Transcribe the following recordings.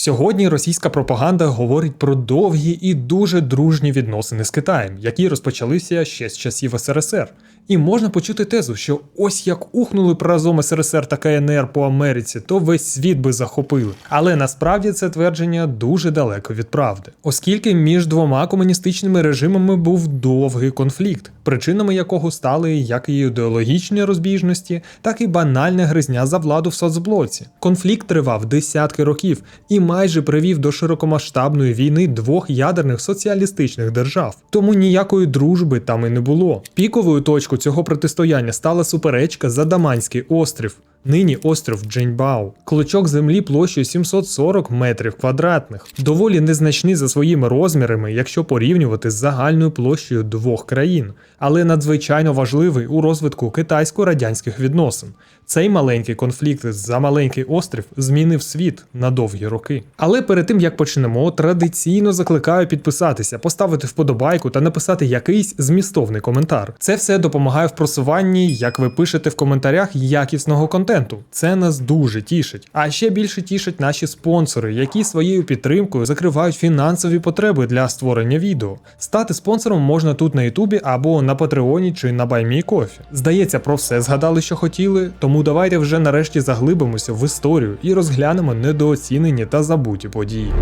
Сьогодні російська пропаганда говорить про довгі і дуже дружні відносини з Китаєм, які розпочалися ще з часів СРСР. І можна почути тезу, що ось як ухнули б разом СРСР та КНР по Америці, то весь світ би захопили. Але насправді це твердження дуже далеко від правди, оскільки між двома комуністичними режимами був довгий конфлікт, причинами якого стали як і ідеологічні розбіжності, так і банальна гризня за владу в соцблоці. Конфлікт тривав десятки років і майже привів до широкомасштабної війни двох ядерних соціалістичних держав. Тому ніякої дружби там і не було. Піковою точкою цього протистояння стала суперечка за Даманський острів. Нині остров Дженьбау, клочок землі площею 740 метрів квадратних, доволі незначний за своїми розмірами, якщо порівнювати з загальною площею двох країн, але надзвичайно важливий у розвитку китайсько-радянських відносин. Цей маленький конфлікт за маленький острів змінив світ на довгі роки. Але перед тим як почнемо, традиційно закликаю підписатися, поставити вподобайку та написати якийсь змістовний коментар. Це все допомагає в просуванні, як ви пишете в коментарях, якісного контенту. Це нас дуже тішить. А ще більше тішать наші спонсори, які своєю підтримкою закривають фінансові потреби для створення відео. Стати спонсором можна тут на Ютубі або на Патреоні чи на BuyMeCoffee. Здається, про все згадали, що хотіли, тому давайте вже нарешті заглибимося в історію і розглянемо недооцінені та забуті події.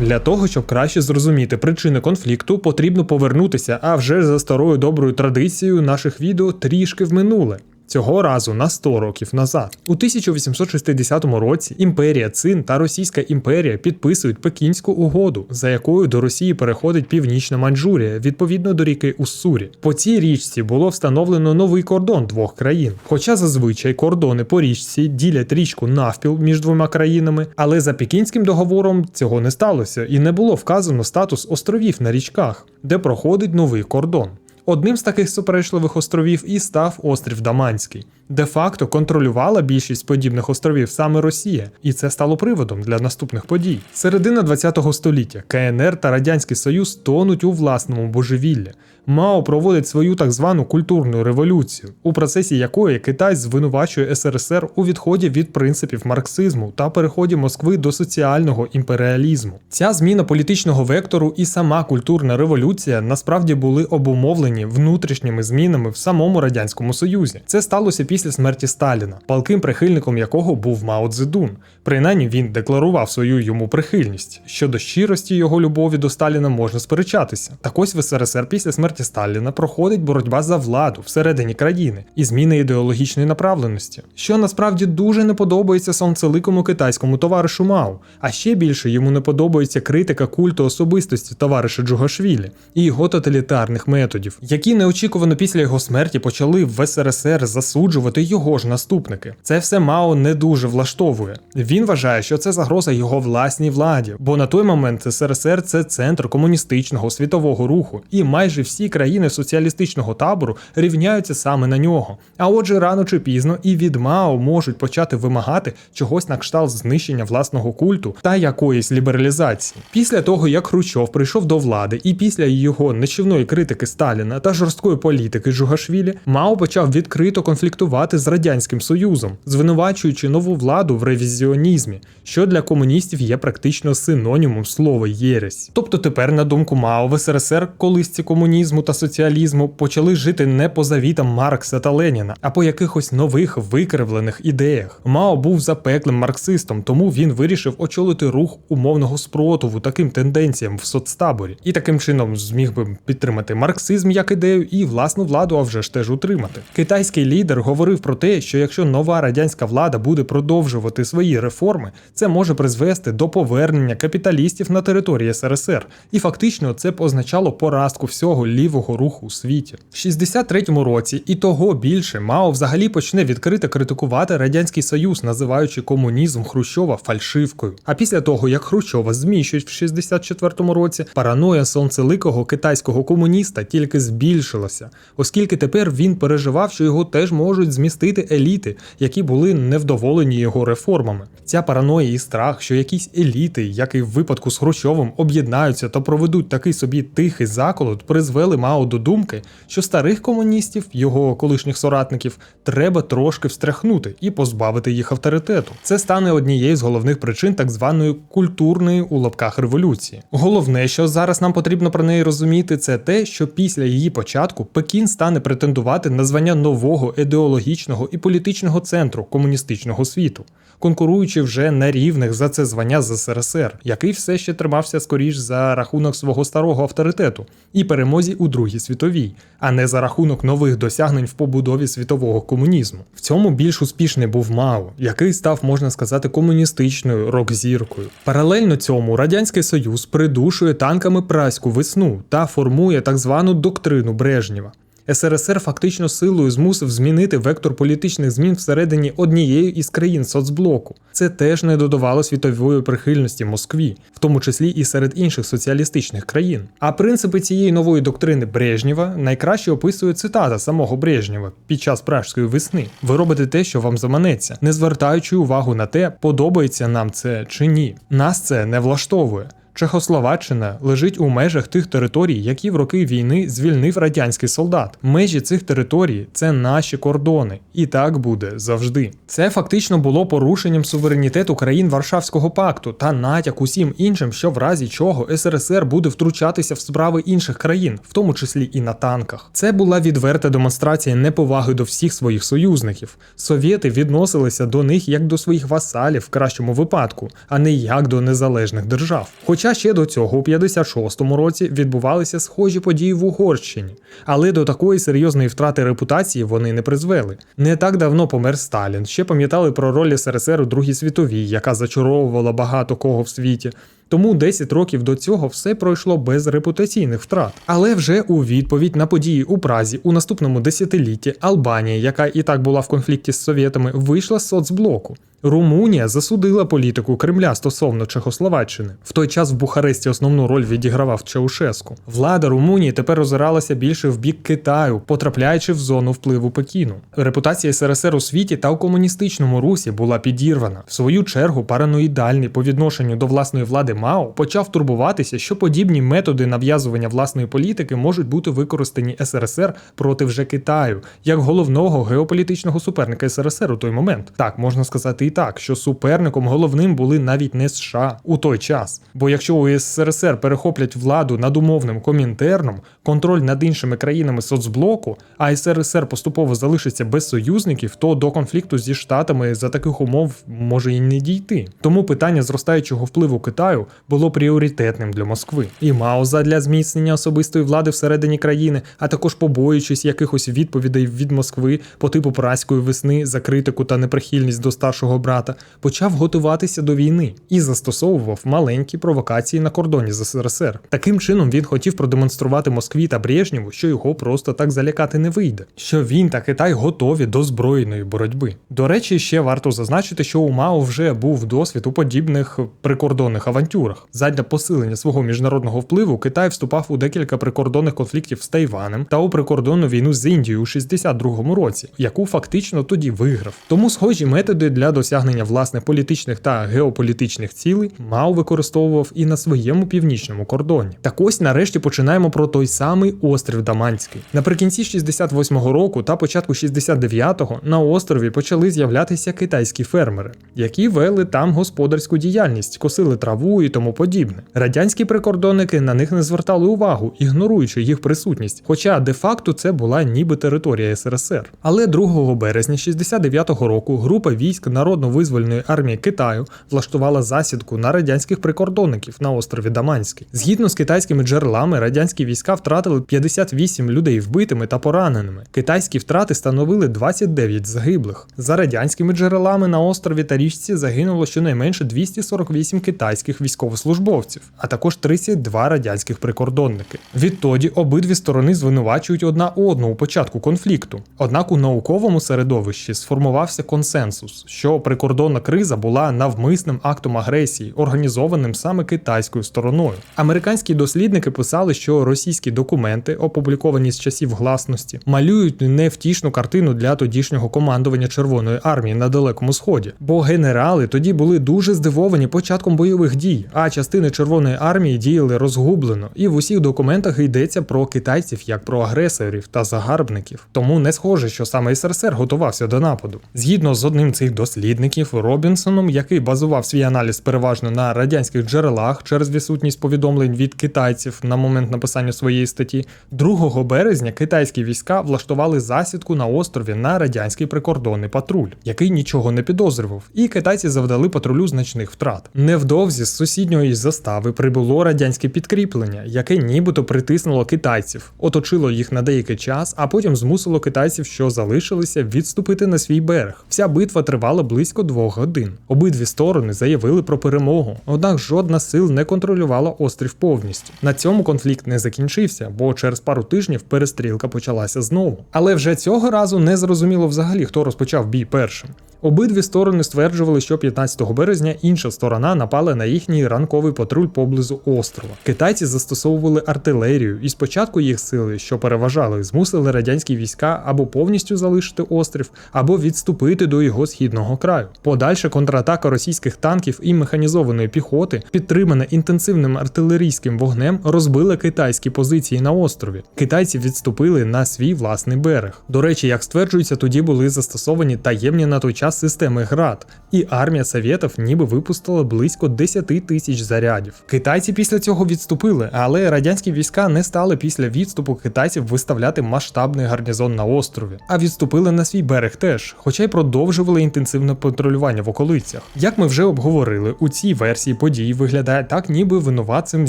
Для того, щоб краще зрозуміти причини конфлікту, потрібно повернутися, а вже за старою доброю традицією наших відео трішки в минуле. Цього разу на 100 років назад. У 1860 році імперія Цин та Російська імперія підписують Пекінську угоду, за якою до Росії переходить Північна Маньчжурія, відповідно до ріки Уссурі. По цій річці було встановлено новий кордон двох країн. Хоча зазвичай кордони по річці ділять річку навпіл між двома країнами, але за Пекінським договором цього не сталося і не було вказано статус островів на річках, де проходить новий кордон. Одним з таких суперечливих островів і став острів Даманський. Де-факто контролювала більшість подібних островів саме Росія, і це стало приводом для наступних подій. Середина ХХ століття КНР та Радянський Союз тонуть у власному божевіллі. Мао проводить свою так звану культурну революцію, у процесі якої Китай звинувачує СРСР у відході від принципів марксизму та переході Москви до соціального імперіалізму. Ця зміна політичного вектору і сама культурна революція насправді були обумовлені внутрішніми змінами в самому радянському союзі. Це сталося після смерті Сталіна, палким прихильником якого був Мао Цзедун. Принаймні він декларував свою йому прихильність. Щодо щирості його любові до Сталіна можна сперечатися. Так ось в СРСР після смерті Сталіна проходить боротьба за владу всередині країни і зміни ідеологічної направленості, що насправді дуже не подобається сонцеликому китайському товаришу Мао, а ще більше йому не подобається критика культу особистості товариша Джугашвілі і його тоталітарних методів, які неочікувано після його смерті почали в СРСР засуджувати його ж наступники. Це все Мао не дуже влаштовує. Він вважає, що це загроза його власній владі, бо на той момент СРСР це центр комуністичного світового руху, і майже всі країни соціалістичного табору рівняються саме на нього. А отже, рано чи пізно і від Мао можуть почати вимагати чогось на кшталт знищення власного культу та якоїсь лібералізації. Після того, як Хрущов прийшов до влади, і після його нищівної критики Сталіна та жорсткої політики Жугашвілі, Мао почав відкрито конфліктувати з радянським союзом, звинувачуючи нову владу в ревізіонізмі, що для комуністів є практично синонімом слова єресь. Тобто тепер, на думку Мао, в СРСР колисці комунізму та соціалізму почали жити не по завітам Маркса та Леніна, а по якихось нових викривлених ідеях. Мао був запеклим марксистом, тому він вирішив очолити рух умовного спротиву таким тенденціям в соцтаборі, і таким чином зміг би підтримати марксизм як ідею і власну владу, а вже ж теж утримати. Китайський лідер говорив про те, що якщо нова радянська влада буде продовжувати свої реформи, це може призвести до повернення капіталістів на території СРСР, і фактично це б означало поразку всього лівого руху у світі. В 63-му році і того більше Мао взагалі почне відкрито критикувати радянський союз, називаючи комунізм Хрущова фальшивкою. А після того, як Хрущова зміщують в 64-му році, параноя сонцеликого китайського комуніста тільки збільшилося, оскільки тепер він переживав, що його теж можуть змістити еліти, які були невдоволені його реформами. Ця параноя і страх, що якісь еліти, як і в випадку з Хрущовим, об'єднаються та проведуть такий собі тихий заколот, призвели Мао до думки, що старих комуністів, його колишніх соратників, треба трошки встряхнути і позбавити їх авторитету. Це стане однією з головних причин так званої культурної у лапках революції. Головне, що зараз нам потрібно про неї розуміти, це те, що після її початку Пекін стане претендувати на звання нового ідеологічного і політичного центру комуністичного світу, конкуруючи вже на рівних за це звання з СРСР, який все ще тримався скоріш за рахунок свого старого авторитету і перемозі у Другій світовій, а не за рахунок нових досягнень в побудові світового комунізму. В цьому більш успішний був Мао, який став, можна сказати, комуністичною рок-зіркою. Паралельно цьому Радянський Союз придушує танками праську весну та формує так звану доктрину Брежнєва. СРСР фактично силою змусив змінити вектор політичних змін всередині однієї із країн соцблоку. Це теж не додавало світової прихильності Москві, в тому числі і серед інших соціалістичних країн. А принципи цієї нової доктрини Брежнєва найкраще описує цитата самого Брежнєва під час пражської весни. Ви робите те, що вам заманеться, не звертаючи увагу на те, подобається нам це чи ні. Нас це не влаштовує. Чехословаччина лежить у межах тих територій, які в роки війни звільнив радянський солдат. Межі цих територій це наші кордони, і так буде завжди. Це фактично було порушенням суверенітету країн Варшавського пакту та натяк усім іншим, що в разі чого СРСР буде втручатися в справи інших країн, в тому числі і на танках. Це була відверта демонстрація неповаги до всіх своїх союзників. Совєти відносилися до них як до своїх васалів в кращому випадку, а не як до незалежних держав. Хоча ще до цього у 56-му році відбувалися схожі події в Угорщині, але до такої серйозної втрати репутації вони не призвели. Не так давно помер Сталін. Ще пам'ятали про роль СРСР у Другій світовій, яка зачаровувала багато кого в світі. Тому 10 років до цього все пройшло без репутаційних втрат. Але вже у відповідь на події у Празі у наступному десятилітті Албанія, яка і так була в конфлікті з совєтами, вийшла з соцблоку. Румунія засудила політику Кремля стосовно Чехословаччини. В той час в Бухаресті основну роль відігравав Чаушеску. Влада Румунії тепер озиралася більше в бік Китаю, потрапляючи в зону впливу Пекіну. Репутація СРСР у світі та у комуністичному русі була підірвана. В свою чергу параноїдальний по відношенню до власної влади Мао почав турбуватися, що подібні методи нав'язування власної політики можуть бути використані СРСР проти вже Китаю, як головного геополітичного суперника СРСР у той момент. Так можна сказати і так, що суперником головним були навіть не США у той час. Бо якщо у СРСР перехоплять владу над умовним комінтерном, контроль над іншими країнами соцблоку, а СРСР поступово залишиться без союзників, то до конфлікту зі штатами за таких умов може і не дійти. Тому питання зростаючого впливу Китаю було пріоритетним для Москви. І Мао задля зміцнення особистої влади всередині країни, а також побоюючись якихось відповідей від Москви по типу праської весни за критику та неприхильність до старшого брата, почав готуватися до війни і застосовував маленькі провокації на кордоні з СРСР. Таким чином він хотів продемонструвати Москві та Брежнєву, що його просто так залякати не вийде, що він та Китай готові до збройної боротьби. До речі, ще варто зазначити, що у Мао вже був досвід у подібних прикордонних авантюрах. Задля посилення свого міжнародного впливу Китай вступав у декілька прикордонних конфліктів з Тайванем та у прикордонну війну з Індією у 62-му році, яку фактично тоді виграв. Тому схожі методи для досягнення власне політичних та геополітичних цілей Мао використовував і на своєму північному кордоні. Так ось нарешті починаємо про той самий острів Даманський. Наприкінці 68-го року та початку 69-го на острові почали з'являтися китайські фермери, які вели там господарську діяльність, косили траву і тому подібне. Радянські прикордонники на них не звертали увагу, ігноруючи їх присутність. Хоча де-факто це була ніби територія СРСР. Але 2 березня 69-го року група військ Народно-визвольної армії Китаю влаштувала засідку на радянських прикордонників на острові Даманський. Згідно з китайськими джерелами, радянські війська втратили 58 людей вбитими та пораненими. Китайські втрати становили 29 загиблих. За радянськими джерелами на острові та річці загинуло щонайменше 248 китайських військовослужбовців, а також 32 радянських прикордонники. Відтоді обидві сторони звинувачують одна одну у початку конфлікту. Однак у науковому середовищі сформувався консенсус, що прикордонна криза була навмисним актом агресії, організованим саме китайською стороною. Американські дослідники писали, що російські документи, опубліковані з часів гласності, малюють невтішну картину для тодішнього командування Червоної армії на Далекому Сході, бо генерали тоді були дуже здивовані початком бойових дій, а частини Червоної армії діяли розгублено, і в усіх документах йдеться про китайців як про агресорів та загарбників. Тому не схоже, що саме СРСР готувався до нападу. Згідно з одним цих дослідників Робінсоном, який базував свій аналіз переважно на радянських джерелах через відсутність повідомлень від китайців на момент написання своєї статті, 2 березня китайські війська влаштували засідку на острові на радянський прикордонний патруль, який нічого не підозрював, і китайці завдали патрулю значних втрат. Невдовзі з сусідньої застави прибуло радянське підкріплення, яке нібито притиснуло китайців, оточило їх на деякий час, а потім змусило китайців, що залишилися, відступити на свій берег. Вся битва тривала близько двох годин. Обидві сторони заявили про перемогу, однак жодна сил не контролювала острів повністю. На цьому конфлікт не закінчився, бо через пару тижнів перестрілка почалася знову. Але вже цього разу не зрозуміло взагалі, хто розпочав бій першим. Обидві сторони стверджували, що 15 березня інша сторона напала на їхній ранковий патруль поблизу острова. Китайці застосовували артилерію, і спочатку їх сили, що переважали, змусили радянські війська або повністю залишити острів, або відступити до його східного краю. Подальша контратака російських танків і механізованої піхоти, підтримана інтенсивним артилерійським вогнем, розбила китайські позиції на острові. Китайці відступили на свій власний берег. До речі, як стверджується, тоді були застосовані таємні на той час системи ГРАД, і армія Совєтів ніби випустила близько 10 тисяч зарядів. Китайці після цього відступили, але радянські війська не стали після відступу китайців виставляти масштабний гарнізон на острові, а відступили на свій берег теж, хоча й продовжували інтенсивне патрулювання в околицях. Як ми вже обговорили, у цій версії подій виглядає так, ніби винуватцем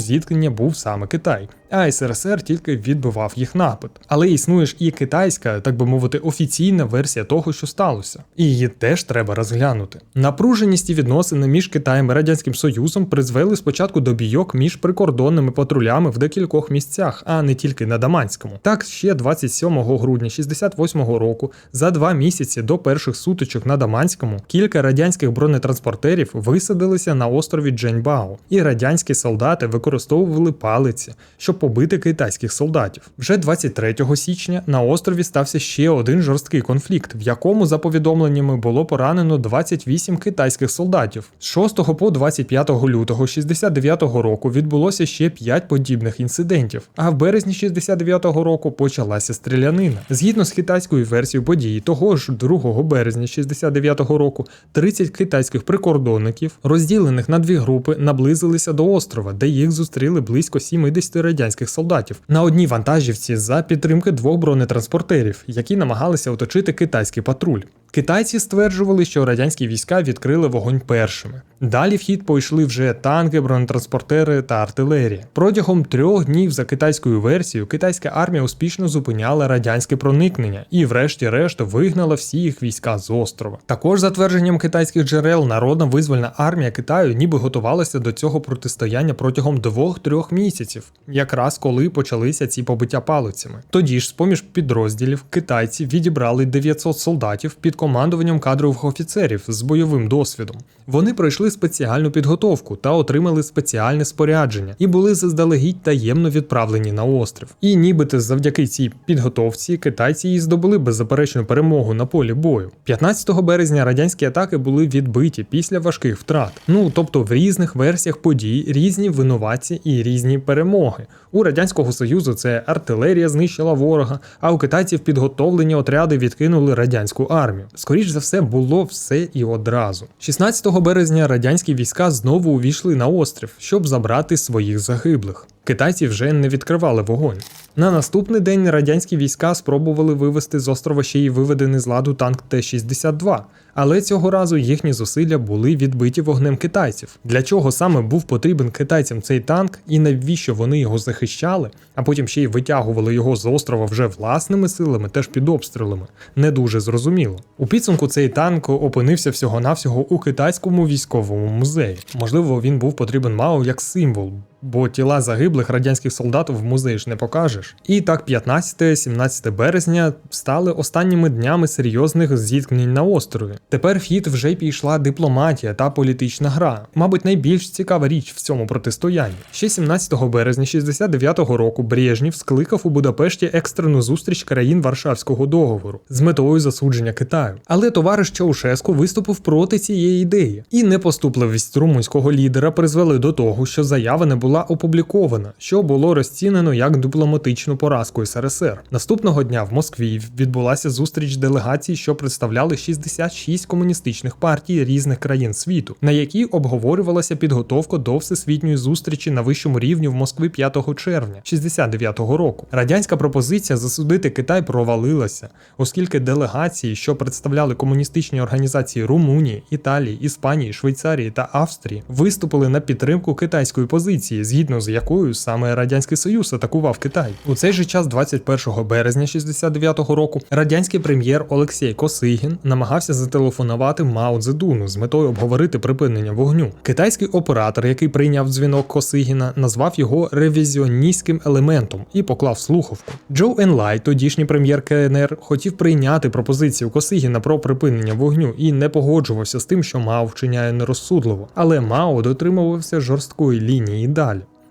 зіткнення був саме Китай. А СРСР тільки відбивав їх напад. Але існує ж і китайська, так би мовити, офіційна версія того, що сталося. І її теж треба розглянути. Напруженість і відносини між Китаєм і Радянським Союзом призвели спочатку до бійок між прикордонними патрулями в декількох місцях, а не тільки на Даманському. Так, ще 27 грудня 68-го року, за два місяці до перших сутичок на Даманському, кілька радянських бронетранспортерів висадилися на острові Дженьбао, і радянські солдати використовували палиці, щоб побити китайських солдатів. Вже 23 січня на острові стався ще один жорсткий конфлікт, в якому, за повідомленнями, було поранено 28 китайських солдатів. З 6 по 25 лютого 69-го року відбулося ще 5 подібних інцидентів. А в березні 69-го року почалася стрілянина. Згідно з китайською версією події, того ж 2 березня 69-го року 30 китайських прикордонників, розділених на дві групи, наблизилися до острова, де їх зустріли близько 70 радянських солдатів на одній вантажівці за підтримки двох бронетранспортерів, які намагалися оточити китайський патруль. Китайці стверджували, що радянські війська відкрили вогонь першими. Далі в хід пойшли вже танки, бронетранспортери та артилерія. Протягом трьох днів за китайською версією китайська армія успішно зупиняла радянське проникнення і, врешті-решт, вигнала всі їх війська з острова. Також, за твердженням китайських джерел, народна визвольна армія Китаю ніби готувалася до цього протистояння протягом двох-трьох місяців, якраз коли почалися ці побиття палицями. Тоді ж, з поміж підрозділів, китайці відібрали 900 солдатів під командуванням кадрових офіцерів з бойовим досвідом. Вони пройшли спеціальну підготовку та отримали спеціальне спорядження і були заздалегідь таємно відправлені на острів. І нібито завдяки цій підготовці китайці і здобули беззаперечну перемогу на полі бою. 15 березня радянські атаки були відбиті після важких втрат. Ну тобто в різних версіях подій різні винуватці і різні перемоги. У радянського союзу це артилерія знищила ворога, а у китайців підготовлені отряди відкинули радянську армію. Скоріш за все, було все і одразу. 16 березня радянські війська знову увійшли на острів, щоб забрати своїх загиблих. Китайці вже не відкривали вогонь. На наступний день радянські війська спробували вивести з острова ще й виведений з ладу танк Т-62, але цього разу їхні зусилля були відбиті вогнем китайців. Для чого саме був потрібен китайцям цей танк і навіщо вони його захищали, а потім ще й витягували його з острова вже власними силами, теж під обстрілами, не дуже зрозуміло. У підсумку цей танк опинився всього-навсього у китайському військовому музеї. Можливо, він був потрібен Мао як символ. Бо тіла загиблих радянських солдат в музеї ж не покажеш. І так, 15-17 березня стали останніми днями серйозних зіткнень на острові. Тепер в хід вже пішла дипломатія та політична гра. Мабуть, найбільш цікава річ в цьому протистоянні. Ще 17 березня 69-го року Брежнєв скликав у Будапешті екстрену зустріч країн Варшавського договору з метою засудження Китаю. Але товариш Чаушеску виступив проти цієї ідеї, і непоступливість румунського лідера призвели до того, що заява не була опублікована, що було розцінено як дипломатичну поразку СРСР. Наступного дня в Москві відбулася зустріч делегацій, що представляли 66 комуністичних партій різних країн світу, на якій обговорювалася підготовка до всесвітньої зустрічі на вищому рівні в Москві 5 червня 69-го року. Радянська пропозиція засудити Китай провалилася, оскільки делегації, що представляли комуністичні організації Румунії, Італії, Іспанії, Швейцарії та Австрії, виступили на підтримку китайської позиції, згідно з якою саме Радянський Союз атакував Китай. У цей же час, 21 березня 69-го року, радянський прем'єр Олексій Косигін намагався зателефонувати Мао Цзедуну з метою обговорити припинення вогню. Китайський оператор, який прийняв дзвінок Косигіна, назвав його ревізіоністським елементом і поклав слухавку. Джо Енлай, тодішній прем'єр КНР, хотів прийняти пропозицію Косигіна про припинення вогню і не погоджувався з тим, що Мао вчиняє нерозсудливо. Але Мао дотримувався жорсткої лінії далі.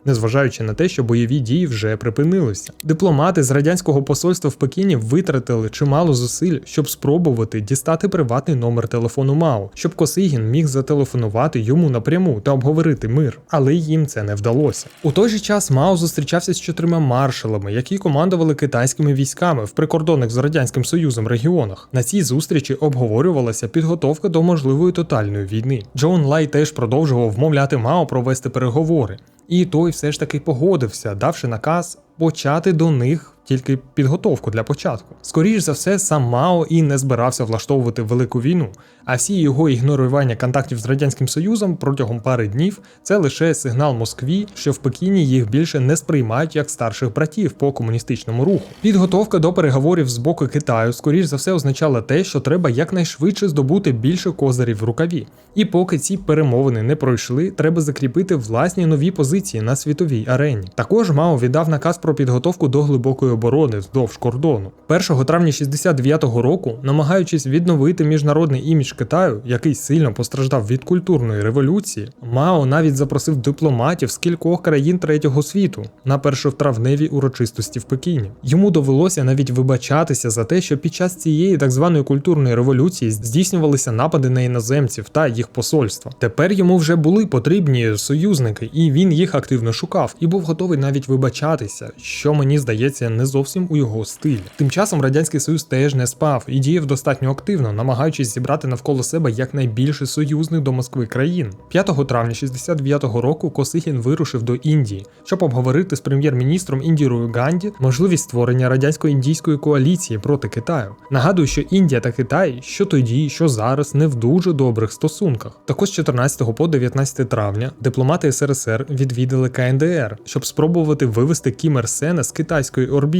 Незважаючи на те, що бойові дії вже припинилися, дипломати з радянського посольства в Пекіні витратили чимало зусиль, щоб спробувати дістати приватний номер телефону Мао, щоб Косигін міг зателефонувати йому напряму та обговорити мир, але їм це не вдалося. У той же час Мао зустрічався з чотирма маршалами, які командували китайськими військами в прикордонних з радянським союзом регіонах. На цій зустрічі обговорювалася підготовка до можливої тотальної війни. Джон Лай теж продовжував вмовляти Мао провести переговори. І той все ж таки погодився, давши наказ почати до них тільки підготовку для початку. Скоріш за все, сам Мао і не збирався влаштовувати велику війну, а всі його ігнорування контактів з радянським союзом протягом пари днів це лише сигнал Москві, що в Пекіні їх більше не сприймають як старших братів по комуністичному руху. Підготовка до переговорів з боку Китаю, скоріш за все, означала те, що треба якнайшвидше здобути більше козирів в рукаві. І поки ці перемовини не пройшли, треба закріпити власні нові позиції на світовій арені. Також Мао віддав наказ про підготовку до глибокої оборони вздовж кордону. 1 травня 69-го року, намагаючись відновити міжнародний імідж Китаю, який сильно постраждав від культурної революції, Мао навіть запросив дипломатів з кількох країн третього світу на першотравневій урочистості в Пекіні. Йому довелося навіть вибачатися за те, що під час цієї так званої культурної революції здійснювалися напади на іноземців та їх посольства. Тепер йому вже були потрібні союзники, і він їх активно шукав і був готовий навіть вибачатися, що мені здається не зовсім у його стилі. Тим часом радянський союз теж не спав і діяв достатньо активно, намагаючись зібрати навколо себе якнайбільше союзних до Москви країн. 5 травня 69-го року Косихін вирушив до Індії, щоб обговорити з прем'єр-міністром Індірою Ганді можливість створення радянсько-індійської коаліції проти Китаю. Нагадую, що Індія та Китай, що тоді, що зараз, не в дуже добрих стосунках. Також з 14 по 19 травня дипломати СРСР відвідали КНДР, щоб спробувати вивести Кім Ір Сена з китайської орбіти.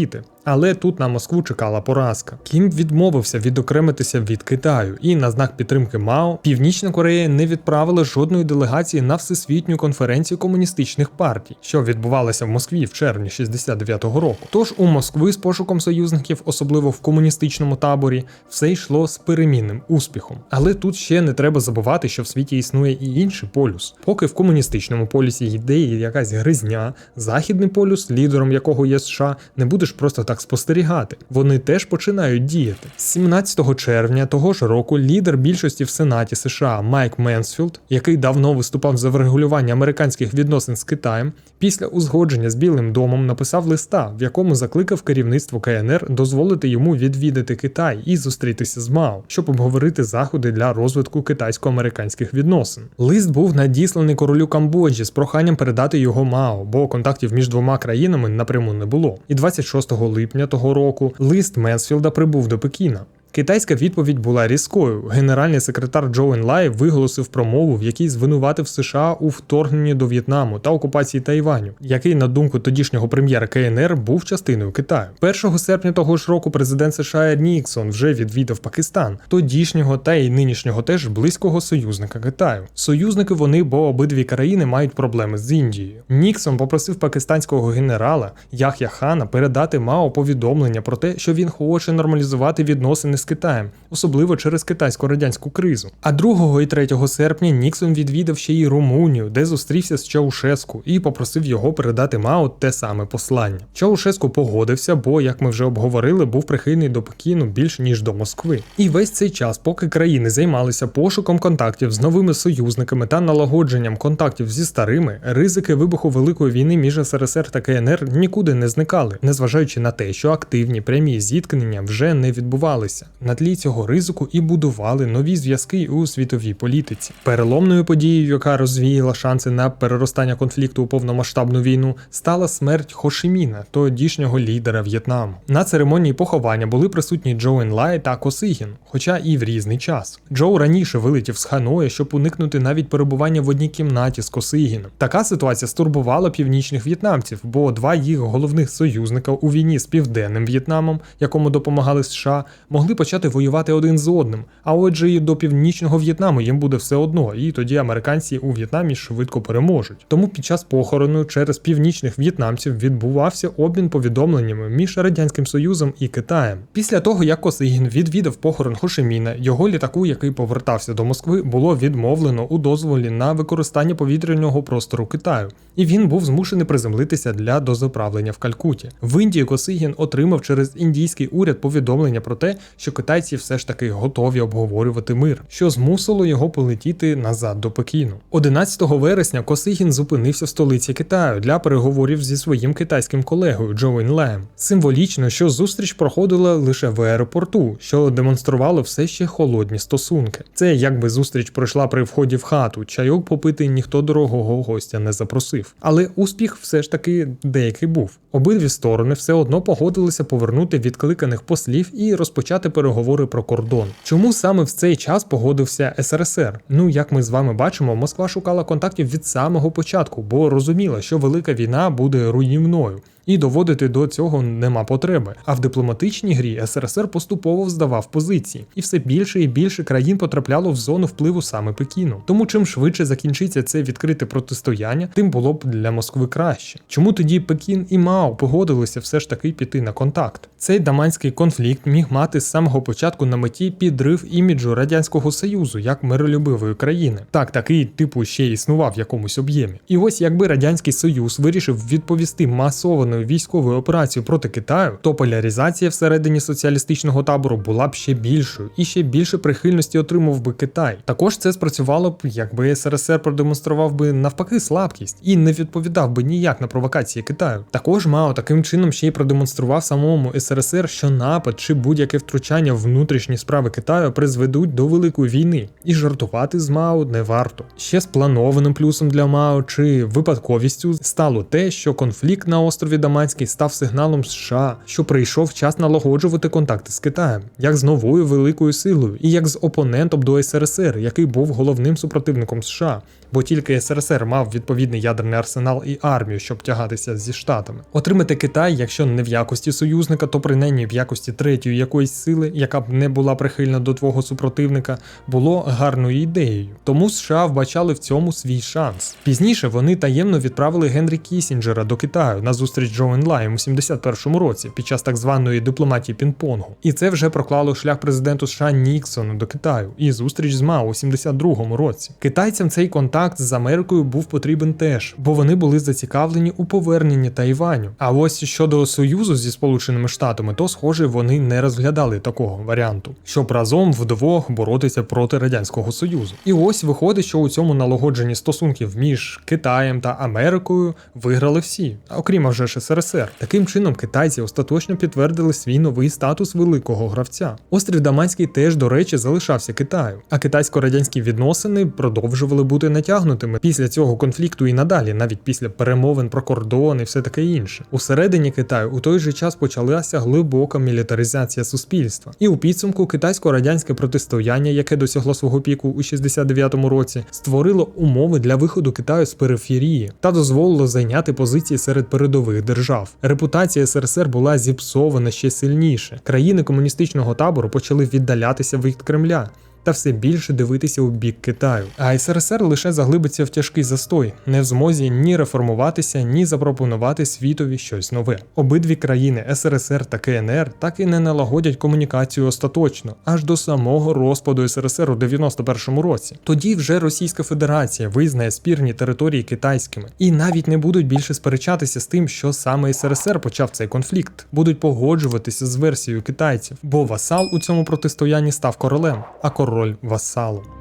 Але тут на Москву чекала поразка. Кім відмовився відокремитися від Китаю, і на знак підтримки Мао Північна Корея не відправила жодної делегації на всесвітню конференцію комуністичних партій, що відбувалася в Москві в червні 69-го року. Тож у Москви з пошуком союзників, особливо в комуністичному таборі, все йшло з перемінним успіхом. Але тут ще не треба забувати, що в світі існує і інший полюс. Поки в комуністичному полюсі йде якась гризня, західний полюс, лідером якого є США, не буде будеш просто так спостерігати. Вони теж починають діяти. 17 червня того ж року лідер більшості в Сенаті США Майк Менсфілд, який давно виступав за врегулювання американських відносин з Китаєм, після узгодження з Білим домом написав листа, в якому закликав керівництво КНР дозволити йому відвідати Китай і зустрітися з Мао, щоб обговорити заходи для розвитку китайсько-американських відносин. Лист був надісланий королю Камбоджі з проханням передати його Мао, бо контактів між двома країнами напряму не було. І 26 липня того року лист Менсфілда прибув до Пекіна. Китайська відповідь була різкою. Генеральний секретар Джо Енлай виголосив промову, в якій звинуватив США у вторгненні до В'єтнаму та окупації Тайваню, який, на думку тодішнього прем'єра КНР, був частиною Китаю. 1 серпня того ж року президент США Ніксон вже відвідав Пакистан, тодішнього та й нинішнього теж близького союзника Китаю. Союзники вони, бо обидві країни мають проблеми з Індією. Ніксон попросив пакистанського генерала Яхя Хана передати Мао повідомлення про те, що він хоче нормалізувати відносини з Китаєм, особливо через китайсько-радянську кризу. А 2 і 3 серпня Ніксон відвідав ще й Румунію, де зустрівся з Чаушеску і попросив його передати Мао те саме послання. Чаушеску погодився, бо, як ми вже обговорили, був прихильний до Пекіну більш ніж до Москви. І весь цей час, поки країни займалися пошуком контактів з новими союзниками та налагодженням контактів зі старими, ризики вибуху великої війни між СРСР та КНР нікуди не зникали, незважаючи на те, що активні прямі зіткнення вже не відбувалися. На тлі цього ризику і будували нові зв'язки у світовій політиці. Переломною подією, яка розвіяла шанси на переростання конфлікту у повномасштабну війну, стала смерть Хошиміна, тодішнього лідера В'єтнаму. На церемонії поховання були присутні Джо Енлай та Косигін, хоча і в різний час. Джоу раніше вилетів з Ханоя, щоб уникнути навіть перебування в одній кімнаті з Косигіном. Така ситуація стурбувала північних в'єтнамців, бо два їх головних союзника у війні з південним В'єтнамом, якому допомагали США, могли почати воювати один з одним. А отже, і до північного В'єтнаму їм буде все одно, і тоді американці у В'єтнамі швидко переможуть. Тому під час похорону через північних в'єтнамців відбувався обмін повідомленнями між радянським союзом і Китаєм. Після того, як Косигін відвідав похорон Хошиміна, його літаку, який повертався до Москви, було відмовлено у дозволі на використання повітряного простору Китаю, і він був змушений приземлитися для дозаправлення в Калькуті. В Індії Косигін отримав через індійський уряд повідомлення про те, що китайці все ж таки готові обговорювати мир, що змусило його полетіти назад до Пекіну. 11 вересня Косигін зупинився в столиці Китаю для переговорів зі своїм китайським колегою Джо Інлеєм. Символічно, що зустріч проходила лише в аеропорту, що демонструвало все ще холодні стосунки. Це якби зустріч пройшла при вході в хату, чайок попити ніхто дорогого гостя не запросив. Але успіх все ж таки деякий був. Обидві сторони все одно погодилися повернути відкликаних послів і розпочати переговори про кордон. Чому саме в цей час погодився СРСР? Ну як ми з вами бачимо, Москва шукала контактів від самого початку, бо розуміла, що велика війна буде руйнівною. І доводити до цього нема потреби. А в дипломатичній грі СРСР поступово здавав позиції, і все більше і більше країн потрапляло в зону впливу саме Пекіну. Тому чим швидше закінчиться це відкрите протистояння, тим було б для Москви краще. Чому тоді Пекін і Мао погодилися все ж таки піти на контакт? Цей даманський конфлікт міг мати з самого початку на меті підрив іміджу радянського союзу як миролюбивої країни. Так, такий типу ще існував в якомусь об'ємі. І ось якби радянський союз вирішив відповісти масованою військовою операцією проти Китаю, то поляризація всередині соціалістичного табору була б ще більшою і ще більше прихильності отримав би Китай. Також це спрацювало б, якби СРСР продемонстрував би навпаки слабкість і не відповідав би ніяк на провокації Китаю. Також Мао таким чином ще й продемонстрував самому СРСР, що напад чи будь-яке втручання в внутрішні справи Китаю призведуть до великої війни, і жартувати з Мао не варто. Ще спланованим плюсом для Мао чи випадковістю стало те, що конфлікт на острові Даманський став сигналом США, що прийшов час налагоджувати контакти з Китаєм, як з новою великою силою, і як з опонентом до СРСР, який був головним супротивником США, бо тільки СРСР мав відповідний ядерний арсенал і армію, щоб тягатися зі штатами. Отримати Китай, якщо не в якості союзника, то принаймні в якості третьої якоїсь сили, яка б не була прихильна до твого супротивника, було гарною ідеєю. Тому США вбачали в цьому свій шанс. Пізніше вони таємно відправили Генрі Кісінджера до Китаю на зустріч Джо Енлаєм у 71-му році під час так званої дипломатії пінг-понгу. І це вже проклало шлях президенту США Ніксону до Китаю і зустріч з Мао у 72-му році. Китайцям цей контакт з Америкою був потрібен теж, бо вони були зацікавлені у поверненні Тайваню. А ось щодо союзу зі Сполученими Штатами, то схоже вони не розглядали такого варіанту, щоб разом вдвох боротися проти радянського союзу. І ось виходить, що у цьому налагодженні стосунків між Китаєм та Америкою виграли всі, окрім вже СРСР. Таким чином, китайці остаточно підтвердили свій новий статус великого гравця. Острів Даманський теж, до речі, залишався Китаю, а китайсько-радянські відносини продовжували бути натягнутими після цього конфлікту і надалі, навіть після перемовин про кордон і все таке інше. Усередині Китаю у той же час почалася глибока мілітаризація суспільства, і у підсумку китайсько-радянське протистояння, яке досягло свого піку у 69-му році, створило умови для виходу Китаю з периферії та дозволило зайняти позиції серед передових держав. Репутація СРСР була зіпсована ще сильніше. Країни комуністичного табору почали віддалятися від Кремля. Та все більше дивитися у бік Китаю. А СРСР лише заглибиться в тяжкий застой, не в змозі ні реформуватися, ні запропонувати світові щось нове. Обидві країни СРСР та КНР так і не налагодять комунікацію остаточно, аж до самого розпаду СРСР у 91-му році. Тоді вже Російська Федерація визнає спірні території китайськими і навіть не будуть більше сперечатися з тим, що саме СРСР почав цей конфлікт, будуть погоджуватися з версією китайців, бо васал у цьому протистоянні став королем, а король васалом.